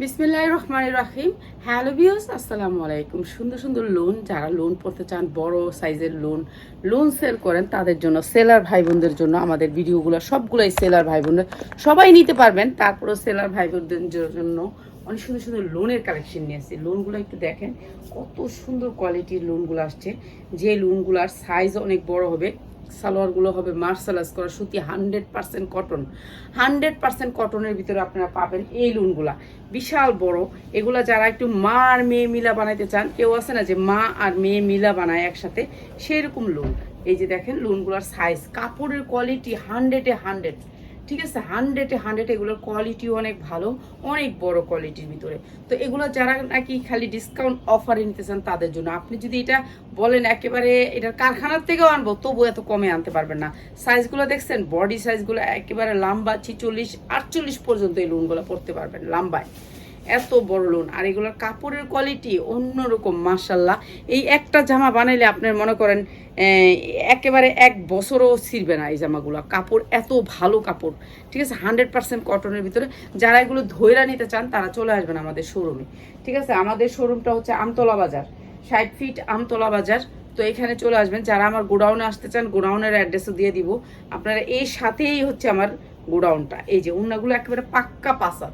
বিসমিল্লাহ রহমান রাহিম। হ্যালো বিয়স আসসালামু আলাইকুম। সুন্দর সুন্দর লোন যারা লোন পড়তে চান, বড় সাইজের লোন লোন সেল করেন, তাদের জন্য সেলার ভাই বোনদের জন্য আমাদের ভিডিওগুলো সবগুলোই সেলার ভাই বোনদের সবাই নিতে পারবেন। তারপরেও সেলার ভাই বোনদের জন্য অনেক সুন্দর সুন্দর লোনের কালেকশন নিয়ে আসছি। লোনগুলো একটু দেখেন, কত সুন্দর কোয়ালিটির লোনগুলো আসছে। যে লোনগুলোর সাইজ অনেক বড় হবে সালোয়ারগুলো হবে মার্শালাইজ করা সুতি, hundred percent cotton hundred percent কটনের ভিতরে আপনারা পাবেন এই লুনগুলা বিশাল বড়। এগুলা যারা একটু মা আর মেয়ে মিলা বানাইতে চান, কেউ আছে না যে মা আর মেয়ে মিলা বানায় একসাথে, সেরকম লুন এই যে দেখেন লোনগুলোর সাইজ কাপড়ের কোয়ালিটি হান্ড্রেডে হান্ড্রেড ঠিক আছে হান্ড্রেডে হান্ড্রেড এগুলোর কোয়ালিটিও অনেক ভালো, অনেক বড় কোয়ালিটির ভিতরে। তো এগুলো যারা নাকি খালি ডিসকাউন্ট অফারে নিতে চান তাদের জন্য। আপনি যদি এটা বলেন একেবারে এটা কারখানার থেকেও আনব তবু এত কমে আনতে পারবেন না। সাইজগুলো দেখছেন বডি সাইজগুলো একেবারে লম্বা ছিচল্লিশ, আটচল্লিশ পর্যন্ত এই লোনগুলো পড়তে পারবেন, লম্বায়। এত বড় লোন আর এগুলোর কাপড়ের কোয়ালিটি অন্যরকম মার্শাল্লাহ এই একটা জামা বানাইলে আপনার মনে করেন একেবারে এক বছরও ছিঁড়বে না এই জামাগুলো। কাপড় এত ভালো কাপড়, ঠিক আছে? হান্ড্রেড পার্সেন্ট কটনের ভিতরে। যারা এগুলো ধৈরা নিতে চান, তারা চলে আসবেন আমাদের শোরুমে ঠিক আছে? আমাদের শোরুমটা হচ্ছে আমতলা বাজার, ষাট ফিট আমতলা বাজার। তো এখানে চলে আসবেন। যারা আমার গোডাউনে আসতে চান, গোডাউনের অ্যাড্রেসও দিয়ে দিব। আপনারা এই সাথেই হচ্ছে আমার গোডাউনটা। এই যে উন্নাগুলো একেবারে পাক্কা পাসা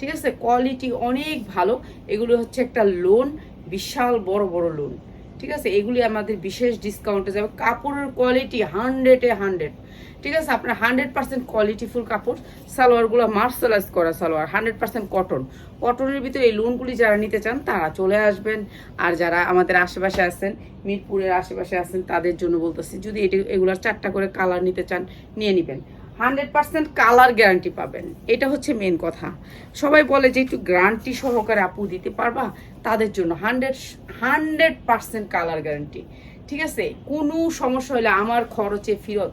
ঠিক আছে? কোয়ালিটি অনেক ভালো। এগুলো হচ্ছে একটা লোন বিশাল বড় বড় লোন ঠিক আছে? এগুলি আমাদের বিশেষ ডিসকাউন্টে যাবে। কাপড়ের কোয়ালিটি হান্ড্রেডে হান্ড্রেড ঠিক আছে? আপনার হান্ড্রেড পার্সেন্ট কোয়ালিটিফুল কাপড়। সালোয়ারগুলো মার্শালাইজ করা সালোয়ার হান্ড্রেড পার্সেন্ট কটন কটনের ভিতরে এই লোনগুলি যারা নিতে চান, তারা চলে আসবেন। আর যারা আমাদের আশেপাশে আছেন, মিরপুরের আশেপাশে আছেন, তাদের জন্য বলতেছি, যদি এটি এগুলার চারটা করে কালার নিতে চান, নিয়ে নেবেন। হান্ড্রেড পার্সেন্ট কালার গ্যারান্টি পাবেন। এটা হচ্ছে মেন কথা। সবাই বলে যে একটু গ্যারান্টি সহকারে আপু দিতে পারবা, তাদের জন্য hundred hundred percent colour guarantee. ঠিক আছে? কোনো সমস্যা হলে আমার খরচে ফেরত,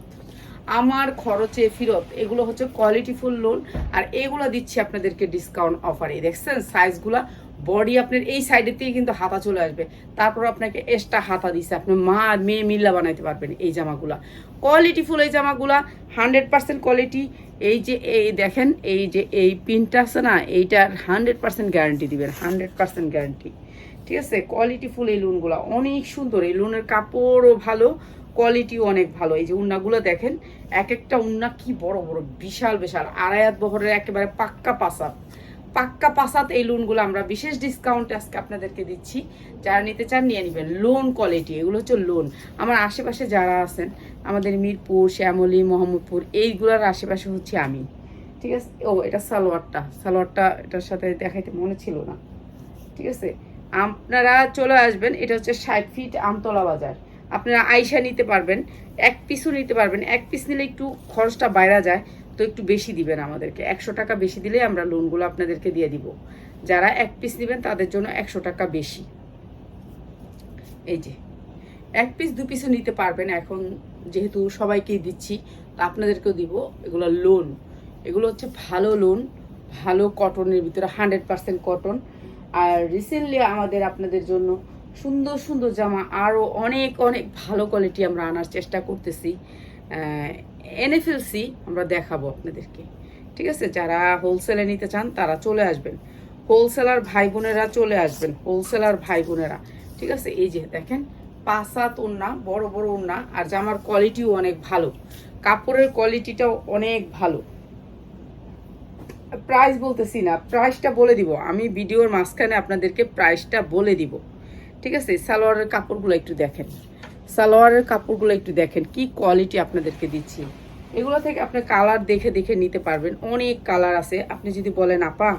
আমার খরচে ফেরত, এগুলো হচ্ছে কোয়ালিটিফুল লোন আর এগুলো দিচ্ছি আপনাদেরকে ডিসকাউন্ট অফারে দেখছেন? সাইজগুলা বডি আপনার এই সাইডের থেকে কিন্তু হাতা চলে আসবে। তারপর আপনাকে এক্সট্রা হাতা দিচ্ছে আপনি মা আর মেয়ে মিল্লা বানাইতে পারবেন এই জামাগুলা। কোয়ালিটিফুল এই জামাগুলা হান্ড্রেড পার্সেন্ট কোয়ালিটি এই যে, এই দেখেন, এই যে, এই পিনটা আছে না এইটার হান্ড্রেড পার্সেন্ট গ্যারান্টি দিবেন হান্ড্রেড পার্সেন্ট গ্যারান্টি ঠিক আছে? কোয়ালিটিফুল এই লোনগুলো অনেক সুন্দর। এই লোনের কাপড়ও ভালো কোয়ালিটিও অনেক ভালো। এই যে উন্নাগুলো দেখেন এক একটা উন্না কি বড় বড়, বিশাল বিশাল। আড়াইয়াত বহরের একেবারে পাক্কা পাসাত পাক্কা পাসাত এই লোনগুলো আমরা বিশেষ ডিসকাউন্টে আজকে আপনাদেরকে দিচ্ছি। যারা নিতে চান নিয়ে নেবেন। লোন কোয়ালিটি এগুলো হচ্ছে লোন আমার আশেপাশে যারা আছেন, আমাদের মিরপুর, শ্যামলী, মোহাম্মদপুর, এইগুলোর আশেপাশে হচ্ছে আমি। ঠিক আছে? ও, এটা সালোয়ারটা। সালোয়ারটা, এটার সাথে দেখাইতে মনে ছিল না। ঠিক আছে? আপনারা চলে আসবেন। এটা হচ্ছে ষাট ফিট আমতলা বাজার। আপনারা আইসা নিতে পারবেন। এক পিসও নিতে পারবেন। এক পিস নিলে একটু খরচটা বাইরা যায়। তো একটু বেশি দিবেন আমাদেরকে। একশো টাকা বেশি দিলে আমরা লোনগুলো আপনাদেরকে দিয়ে দিব। যারা এক পিস নেবেন তাদের জন্য একশো টাকা বেশি। এই যে, এক পিস দু পিসও নিতে পারবেন। এখন যেহেতু সবাইকেই দিচ্ছি আপনাদেরকেও দিব। এগুলো লোন এগুলো হচ্ছে ভালো লোন ভালো কটনের ভিতরে হান্ড্রেড পার্সেন্ট কটন আর রিসেন্টলি আমাদের আপনাদের জন্য সুন্দর সুন্দর জামা। আরও অনেক অনেক ভালো কোয়ালিটি আমরা আনার চেষ্টা করতেছি। এনে আমরা দেখাবো আপনাদেরকে। ঠিক আছে? যারা হোলসেলে নিতে চান, তারা চলে আসবেন। হোলসেলার ভাই বোনেরা চলে আসবেন হোলসেলার ভাই বোনেরা। ঠিক আছে? এই যে দেখেন পাঁচ সাত ওন্না বড় বড় ওন্না আর জামার কোয়ালিটিও অনেক ভালো। কাপড়ের কোয়ালিটিটাও অনেক ভালো। প্রাইস বলতেছি না প্রাইসটা বলে দিব। আমি ভিডিওর মাঝখানে আপনাদেরকে প্রাইসটা বলে দিব। ঠিক আছে? সালোয়ারের কাপড়গুলো একটু দেখেন। সালোয়ারের কাপড়গুলো একটু দেখেন, কি কোয়ালিটি আপনাদেরকে দিচ্ছি। এগুলো থেকে আপনি কালার দেখে দেখে নিতে পারবেন, অনেক কালার আছে। আপনি যদি বলেন, আপা,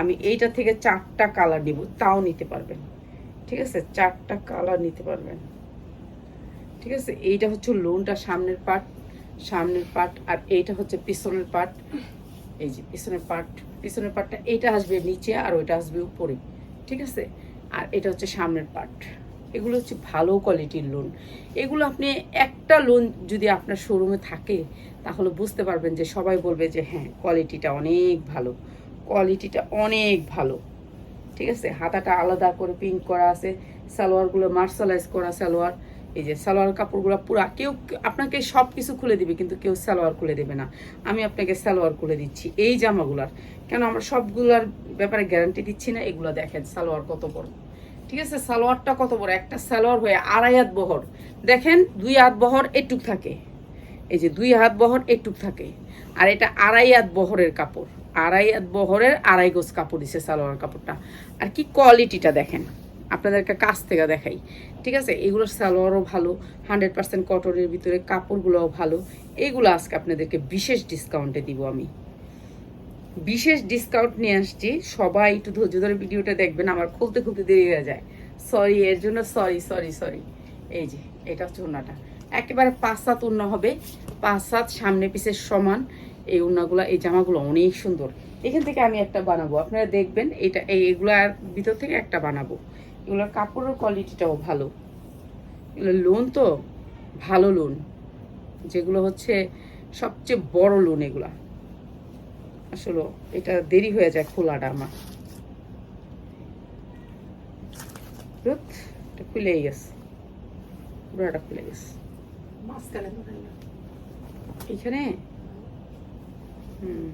আমি এইটা থেকে চারটা কালার নিব, তাও নিতে পারবেন। ঠিক আছে? চারটা কালার নিতে পারবেন। ঠিক আছে? এইটা হচ্ছে লোনটা সামনের পার্ট সামনের পার্ট আর এইটা হচ্ছে পিছনের পার্ট এই যে পিছনের পার্ট পিছনের পার্টটা এইটা আসবে নিচে আর ওইটা আসবে উপরে। ঠিক আছে? আর এটা হচ্ছে সামনের পার্ট এগুলো হচ্ছে ভালো কোয়ালিটির লোন এগুলো আপনি একটা লোন যদি আপনার শোরুমে থাকে, তাহলে বুঝতে পারবেন যে সবাই বলবে যে হ্যাঁ কোয়ালিটিটা অনেক ভালো। কোয়ালিটিটা অনেক ভালো। ঠিক আছে? হাতাটা আলাদা করে পিঙ্ক করা আছে, সালোয়ারগুলো মার্শালাইজ করা সালোয়ার। এই যে সালোয়ার কাপড়গুলো পুরা কেউ আপনাকে সব কিছু খুলে দিবে, কিন্তু কেউ সালোয়ার খুলে দেবে না। আমি আপনাকে সালোয়ার খুলে দিচ্ছি এই জামাগুলার। কেন আমরা সবগুলার ব্যাপারে গ্যারান্টি দিচ্ছি না? এগুলো দেখেন, সালোয়ার কত বড়। ঠিক আছে? সালোয়ারটা কত বড়? একটা সালোয়ার হয়ে আড়াই হাত বহর। দেখেন, দুই হাত বহর এটুক থাকে। এই যে দুই হাত বহর এটুক থাকে। আর এটা আড়াই হাত বহরের কাপড়। আড়াই হাত বহরের আড়াই গোজ কাপড় দিছে সালোয়ার কাপড়টা। আর কি কোয়ালিটিটা দেখেন। আপনাদেরকে কাছ থেকে দেখাই। ঠিক আছে? এগুলোর সালোয়ারও ভালো। হান্ড্রেড পার্সেন্ট কটনের ভিতরে কাপড়গুলোও ভালো। এইগুলো আজকে আপনাদেরকে বিশেষ ডিসকাউন্টে দিব আমি। বিশেষ ডিসকাউন্ট নিয়ে আসছি। সবাই একটু ধৈর্য ধরে ভিডিওটা দেখবেন, আমার খুলতে খুলতে দেরি হয়ে যায়। সরি এর জন্য সরি সরি সরি এই যে, এটা হচ্ছে উন্নাটা একেবারে পাঁচ সাত উন্না হবে। পাঁচ সাত সামনে পিছের সমান। এই উন্নাগুলো এই জামাগুলো অনেক সুন্দর। এখান থেকে আমি একটা বানাবো। আপনারা দেখবেন, এটা, এই এগুলার ভিতর থেকে একটা বানাবো। এগুলোর কাপড়ের কোয়ালিটিটাও ভালো। এগুলো লোন তো, ভালো লোন যেগুলো হচ্ছে সবচেয়ে বড় লোন এগুলা। আসলে এটা দেরি হয়ে যায় খোলাটা আমার। ধুৎ, এটা খুলেই গেছে। পুরাটা খুলে গেছে। এখানে হুম।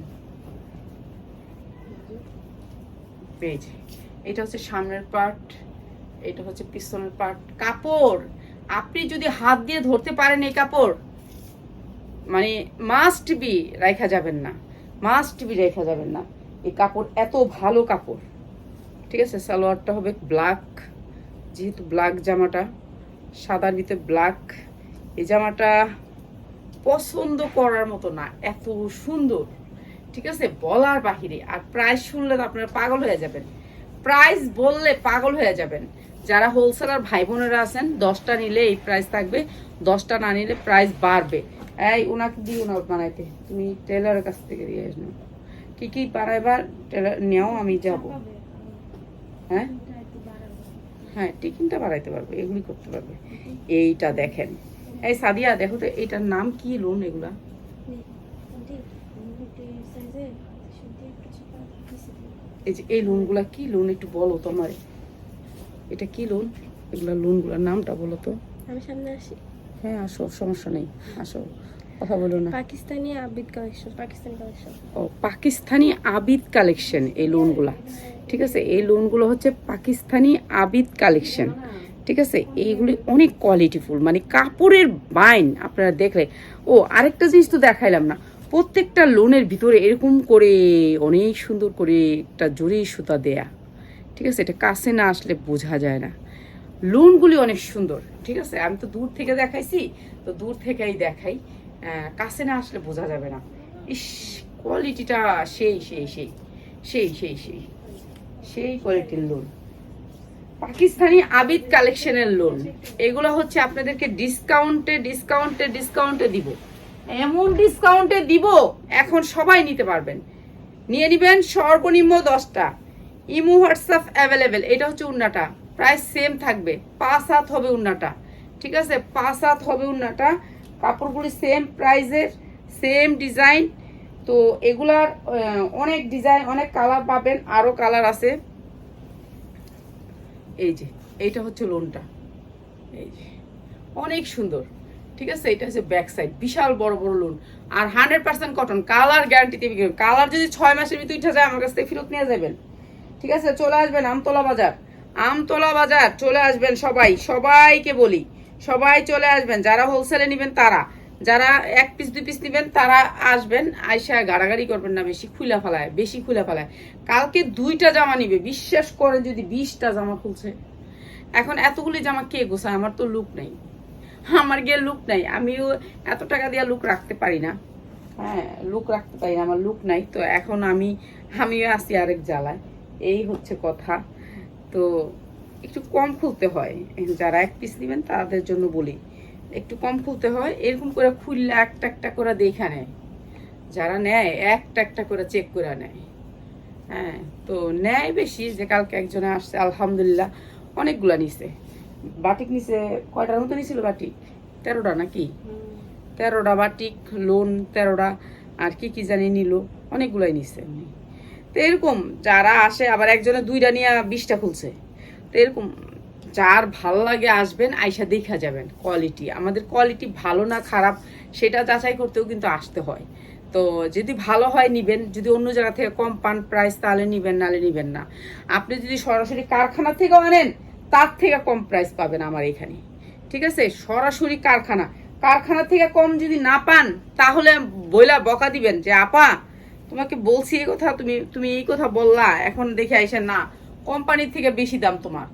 এটা হচ্ছে সামনের পার্ট এটা হচ্ছে পিছনের পার্ট কাপড়! আপনি যদি হাত দিয়ে ধরতে পারেন এই কাপড় মানে মাস্ট বি রাখা যাবেন না। মাস্ট বি রেখা যাবেন না। এই কাপড়, এত ভালো কাপড়। ঠিক আছে? সালোয়ারটা হবে ব্ল্যাক যেহেতু ব্ল্যাক জামাটা সাদার ভিতরে ব্ল্যাক এই জামাটা পছন্দ করার মতো না, এত সুন্দর। ঠিক আছে? বলার বাহিরে। আর প্রাইস শুনলে তো আপনারা পাগল হয়ে যাবেন। প্রাইস বললে পাগল হয়ে যাবেন। যারা হোলসেলার ভাই বোনেরা আছেন, দশটা নিলে এই প্রাইস থাকবে, দশটা না নিলে প্রাইস বাড়বে। এই ওনাকে দিও না বানাইতে। তুমি টেলারের কাছ থেকে দিয়ে আসো। কি কি বানাইবার টেলার নেও আমি যাব। হ্যাঁ? হ্যাঁ টিকিনটা বাড়াইতে পারবে এগুলি করতে পারবে। এইটা দেখেন। এই সাদিয়া দেখো তো এইটার নাম কি লোন এগুলা? এই যে এই লোনগুলা কি লোন একটু বলো তোমার এটা কি লোন? এগুলা লোনগুলার নামটা বলো তো। আমি সামনে আসি। হ্যাঁ আসো সমস্যা নেই আসো। কথা বলো না। পাকিস্তানি আবিদ কালেকশন পাকিস্তানি কালেকশন ও পাকিস্তানি আবিদ কালেকশন এই লোনগুলা ঠিক আছে? এই লোনগুলো হচ্ছে পাকিস্তানি আবিদ কালেকশন ঠিক আছে? এইগুলি অনেক কোয়ালিটিফুল মানে কাপড়ের বাইন আপনারা দেখলে। ও আরেকটা জিনিস তো দেখাইলাম না। প্রত্যেকটা লোনের ভিতরে এরকম করে অনেক সুন্দর করে একটা জরি সুতা দেয়া। ঠিক আছে? এটা কাছে না আসলে বোঝা যায় না। লোনগুলি অনেক সুন্দর। ঠিক আছে? আমি তো দূর থেকে দেখাইছি। তো দূর থেকেই দেখাই। কাছে না আসলে বোঝা যাবে না। ইস কোয়ালিটিটা সেই সেই সেই সেই সেই সেই সেই কোয়ালিটির লোন পাকিস্তানি আবিদ কালেকশনের লোন এগুলো হচ্ছে আপনাদেরকে ডিসকাউন্টে ডিসকাউন্টে ডিসকাউন্টে দিব। এমন ডিসকাউন্টে দিব, এখন সবাই নিতে পারবেন। নিয়ে নেবেন সর্বনিম্ন দশটা। ইমো, হোয়াটসঅ্যাপ অ্যাভেলেবেল এটা হচ্ছে উন্নাটা। প্রায় সেম থাকবে। পাঁচ হাত হবে উন্নাটা। ঠিক আছে? পাঁচ হাত হবে উন্নাটা। কাপড়গুলি সেম প্রাইজের সেম ডিজাইন তো এগুলার অনেক ডিজাইন অনেক কালার পাবেন আরও কালার আছে। এই যে, এইটা হচ্ছে লোনটা এই যে, অনেক সুন্দর। ঠিক আছে, এটা হচ্ছে ব্যাক সাইড বিশাল বড় বড় লোন আর হান্ড্রেড পার্সেন্ট কটন কালার গ্যারান্টিতে বিক্রি কালার যদি ছয় মাসের ভিতরে উঠে যায়, আমার কাছ থেকে ফেরত নিয়ে যাবেন। ঠিক আছে, চলে আসবেন আমতলা বাজার। আমতলা বাজার, চলে আসবেন সবাই, সবাইকে বলি। সবাই চলে আসবেন। যারা হোলসেলে নেবেন, তারা। যারা এক পিস দুই পিস নেবেন, তারা আসবেন, আইসা গাড়াগাড়ি করবেন না, বেশি খুলা ফেলায়, বেশি খুলা ফেলায়। কালকে দুইটা জামা নিবে, বিশ্বাস করেন যদি বিশটা জামা খুলছে। এখন এতগুলি জামা কে গোছায়? আমার তো লুক নেই। আমার গিয়ে লুক নাই। আমিও এত টাকা দিয়ে লুক রাখতে পারি না। হ্যাঁ লুক রাখতে পারি না, আমার লুক নাই। তো এখন আমি, আমিও আসি আরেক জ্বালায়। এই হচ্ছে কথা। তো একটু কম খুলতে হয়। যারা এক পিস নেবেন, তাদের জন্য বলি, একটু কম খুলতে হয়, এরকম করে খুললে একটা একটা করে দেখা নেয়। যারা নেয়, একটা একটা করে চেক করে নেয়। হ্যাঁ তো নেয় বেশি, যে কালকে একজনে আসছে, আলহামদুলিল্লাহ, অনেকগুলো নিছে। বাটিক নিছে, কয়টার মতো নিছিল বাটিক? তেরোটা নাকি? তেরোটা বাটিক, লোন তেরোটা, আর কি কি জানি নিল, অনেকগুলাই নিচ্ছে তো এরকম, যারা আসে, আবার একজনে দুইটা নিয়ে বিশটা খুলছে। এরকম যার ভালো লাগে আসবেন, আইসা দেখা যাবেন কোয়ালিটি আমাদের কোয়ালিটি ভালো না খারাপ, সেটা যাচাই করতেও কিন্তু আসতে হয়। তো যদি ভালো হয় নিবেন, যদি অন্য জায়গা থেকে কম পান প্রাইস তাহলে নিবেন, নাহলে নিবেন না। আপনি যদি সরাসরি কারখানা থেকে আনেন, তার থেকে কম প্রাইস পাবেন আমার এখানে। ঠিক আছে? সরাসরি কারখানা। কারখানা থেকে কম যদি না পান, তাহলে বইলা বকা দিবেন যে, আপা, তোমাকে বলছি এই কথা, তুমি তুমি এই কথা বললা, এখন দেখে আইসা না। কোম্পানির থেকে বেশি দাম তোমার।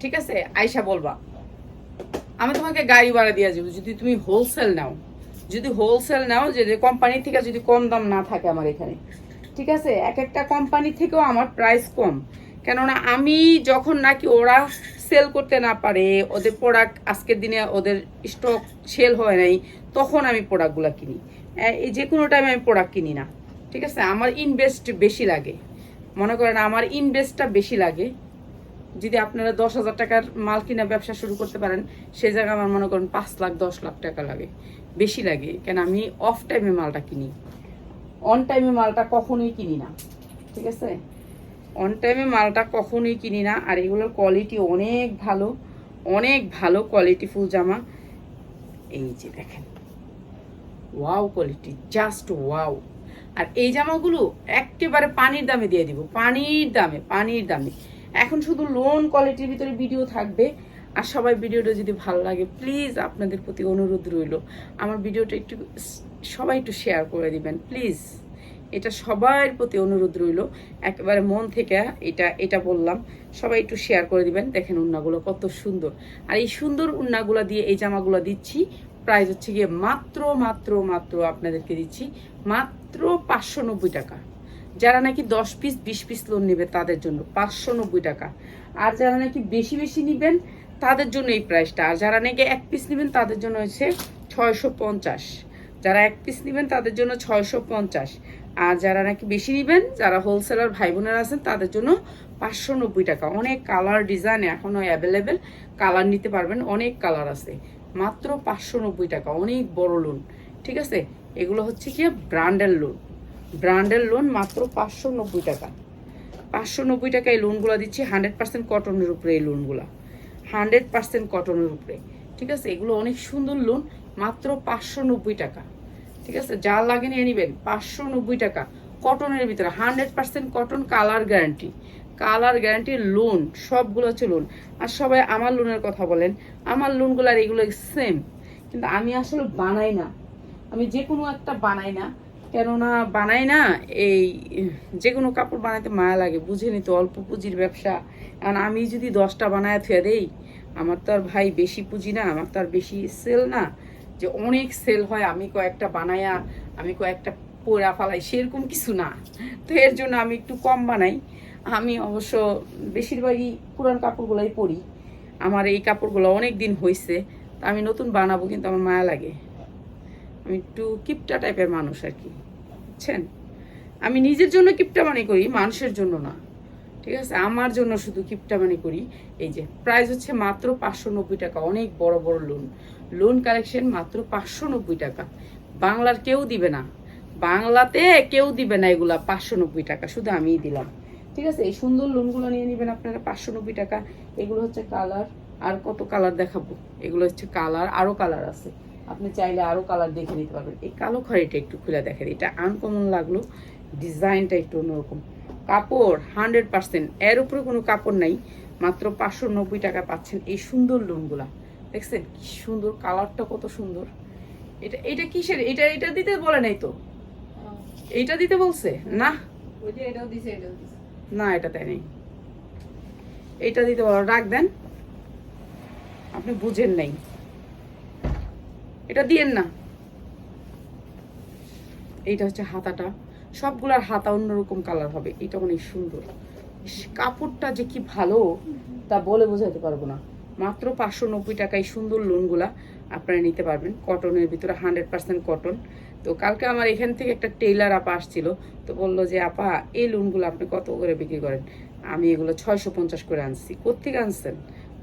ঠিক আছে? আইসা বলবা। আমি তোমাকে গাড়ি ভাড়া দিয়ে যাব যদি তুমি হোলসেল নাও। যদি হোলসেল নাও যে কোম্পানি থেকে যদি কম দাম না থাকে আমার এখানে। ঠিক আছে? এক একটা কোম্পানি থেকেও আমার প্রাইস কম। কেননা আমি যখন নাকি ওরা সেল করতে না পারে, ওদের প্রোডাক্ট আজকের দিনে ওদের স্টক সেল হয় নাই, তখন আমি প্রোডাক্টগুলো কিনি। এই যে কোনো টাইমে আমি প্রোডাক্ট কিনি না। ঠিক আছে? আমার ইনভেস্ট বেশি লাগে। মনে করেন আমার ইনভেস্টটা বেশি লাগে, যদি আপনারা দশ হাজার টাকার মাল কিনা ব্যবসা শুরু করতে পারেন, সে জায়গায় আমার মনে করেন পাঁচ লাখ, দশ লাখ টাকা লাগে, বেশি লাগে, কেন আমি অফ টাইমে মালটা কিনি। অন টাইমে মালটা কখনোই কিনি না, ঠিক আছে? অন টাইমে মালটা কখনোই কিনি না, আর এগুলোর কোয়ালিটি অনেক ভালো অনেক ভালো কোয়ালিটি ফুল জামা। এই যে দেখেন ওয়াও কোয়ালিটি জাস্ট ওয়াও আর এই জামাগুলো একেবারে পানির দামে দিয়ে দিব। পানির দামে পানির দামে। এখন শুধু লোন কোয়ালিটির ভিতরে ভিডিও থাকবে। আর সবাই ভিডিওটা যদি ভালো লাগে প্লিজ আপনাদের প্রতি অনুরোধ রইল। আমার ভিডিওটা একটু সবাই একটু শেয়ার করে দিবেন প্লিজ এটা সবার প্রতি অনুরোধ রইল। একেবারে মন থেকে এটা এটা বললাম। সবাই একটু শেয়ার করে দিবেন। দেখেন উন্নাগুলো কত সুন্দর। আর এই সুন্দর উন্নাগুলো দিয়ে এই জামাগুলো দিচ্ছি। প্রাইস হচ্ছে গিয়ে মাত্র মাত্র মাত্র আপনাদেরকে দিচ্ছি মাত্র পাঁচশো নব্বই টাকা। যারা নাকি দশ পিস বিশ পিস লোন নেবে তাদের জন্য পাঁচশো নব্বই টাকা। আর যারা নাকি বেশি বেশি নেবেন তাদের জন্য এই প্রাইসটা। আর যারা নাকি এক পিস নেবেন তাদের জন্য হচ্ছে ছয়শো পঞ্চাশ। যারা এক পিস নেবেন তাদের জন্য ছয়শো পঞ্চাশ। আর যারা নাকি বেশি নেবেন, যারা হোলসেলার ভাই বোনেরা আছেন, তাদের জন্য পাঁচশো নব্বই টাকা। অনেক কালার ডিজাইন এখনও অ্যাভেলেবেল কালার নিতে পারবেন, অনেক কালার আছে। মাত্র পাঁচশো নব্বই টাকা, অনেক বড় লোন ঠিক আছে? এগুলো হচ্ছে কি ব্র্যান্ডের লোন ব্র্যান্ডের লোন মাত্র পাঁচশো নব্বই টাকা। পাঁচশো নব্বই টাকা এই লোনগুলো দিচ্ছি হান্ড্রেড পার্সেন্ট কটনের উপরে এই লোনগুলো হান্ড্রেড পার্সেন্ট কটনের উপরে। ঠিক আছে? এগুলো অনেক সুন্দর লোন মাত্র পাঁচশো নব্বই টাকা। ঠিক আছে? যা লাগে নিয়ে নেবেন, পাঁচশো নব্বই টাকা। কটনের ভিতরে hundred percent cotton colour guarantee colour guarantee lawn সবগুলো হচ্ছে লোন আর সবাই আমার লোনের কথা বলেন, আমার লোনগুলো আর এগুলো সেম কিন্তু আমি আসলে বানাই না। আমি যে কোনো একটা বানাই না। কেননা বানাই না, এই যে কোনো কাপড় বানাইতে মায়া লাগে, বুঝেনি তো, অল্প পুঁজির ব্যবসা। কারণ আমি যদি দশটা বানায় থুয়া দেই, আমার তো আর ভাই বেশি পুঁজি না, আমার তো আর বেশি সেল না। যে অনেক সেল হয়, আমি কয়েকটা বানায়া, আমি কয়েকটা পোড়া ফালাই, সেরকম কিছু না। তো এর জন্য আমি একটু কম বানাই। আমি অবশ্য বেশিরভাগই পুরান কাপড়গুলোই পরি। আমার এই কাপড়গুলো অনেক দিন হয়েছে তা আমি নতুন বানাবো কিন্তু আমার মায়া লাগে। আমি একটু কিপটা টাইপের মানুষ আর কি, বুঝছেন? আমি নিজের জন্য কিপটা মানে করি, মানুষের জন্য না, ঠিক আছে? আমার জন্য শুধু কিপটা মানে করি, এই যে প্রাইস হচ্ছে মাত্র পাঁচশো নব্বই টাকা, অনেক বড় বড় লোন লোন কালেকশন মাত্র পাঁচশো নব্বই টাকা। বাংলার কেউ দিবে না, বাংলাতে কেউ দিবে না এগুলা পাঁচশো নব্বই টাকা, শুধু আমিই দিলাম। ঠিক আছে? এই সুন্দর লোনগুলো নিয়ে নেবেন আপনারা পাঁচশো নব্বই টাকা। এগুলো হচ্ছে কালার আর কত কালার দেখাবো? এগুলো হচ্ছে কালার আরও কালার আছে। আপনি চাইলে আরও কালার দেখে নিতে পারবেন। এই কালো খড়িটা একটু খুলে দেখেন। এটা আনকমন লাগল। ডিজাইনটা একটু অন্যরকম। কাপড় হান্ড্রেড পার্সেন্ট এর উপরে কোনো কাপড় নাই। মাত্র পাঁচশো নব্বই টাকা পাচ্ছেন এই সুন্দর লোনগুলা দেখছেন? কি সুন্দর কালারটা কত সুন্দর। এটা এটা কিসের? এটা এটা দিতে বলে নাই তো? এইটা দিতে বলছে? না? ওই যে এটাও দিছে এটাও দিছে। না, এটা নেই। এইটা দিতে বলো, রাখ দেন। আপনি বুঝেন নাই। এটা দিয়েন না। এইটা হচ্ছে হাতাটা। সবগুলার হাতা অন্যরকম কালার হবে। এটা অনেক সুন্দর। কাপড়টা যে কি ভালো, তা বলে বোঝাতে পারব না। মাত্র পাঁচশো নব্বই টাকায় সুন্দর লোনগুলা আপনারা নিতে পারবেন। কটনের ভিতরে হান্ড্রেড পার্সেন্ট কটন তো কালকে আমার এখান থেকে একটা টেইলার আপা আসছিল, তো বলল যে, আপা, এই লোনগুলো আপনি কত করে বিক্রি করেন? আমি এগুলো ছয়শো পঞ্চাশ করে আনছি। কোথেকে আনছেন?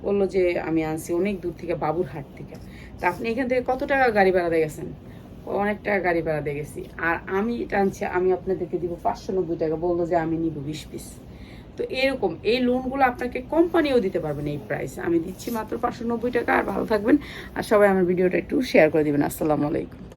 বলল যে, আমি আনছি অনেক দূর থেকে, বাবুরহাট থেকে। তা আপনি এখান থেকে কত টাকা গাড়ি ভাড়া গেছেন? অনেক টাকা গাড়ি ভাড়া গেছি। আর আমি এটা আনছি, আমি আপনাদেরকে দিব পাঁচশো নব্বই টাকা, বলল যে, আমি নিব বিশ পিস। তো এরকম, এই লোনগুলো আপনাকে কোম্পানিও দিতে পারবেন এই প্রাইস আমি দিচ্ছি মাত্র পাঁচশো নব্বই টাকা, আর ভালো থাকবেন। আর সবাই আমার ভিডিওটা একটু শেয়ার করে দিবেন। আসসালামু আলাইকুম।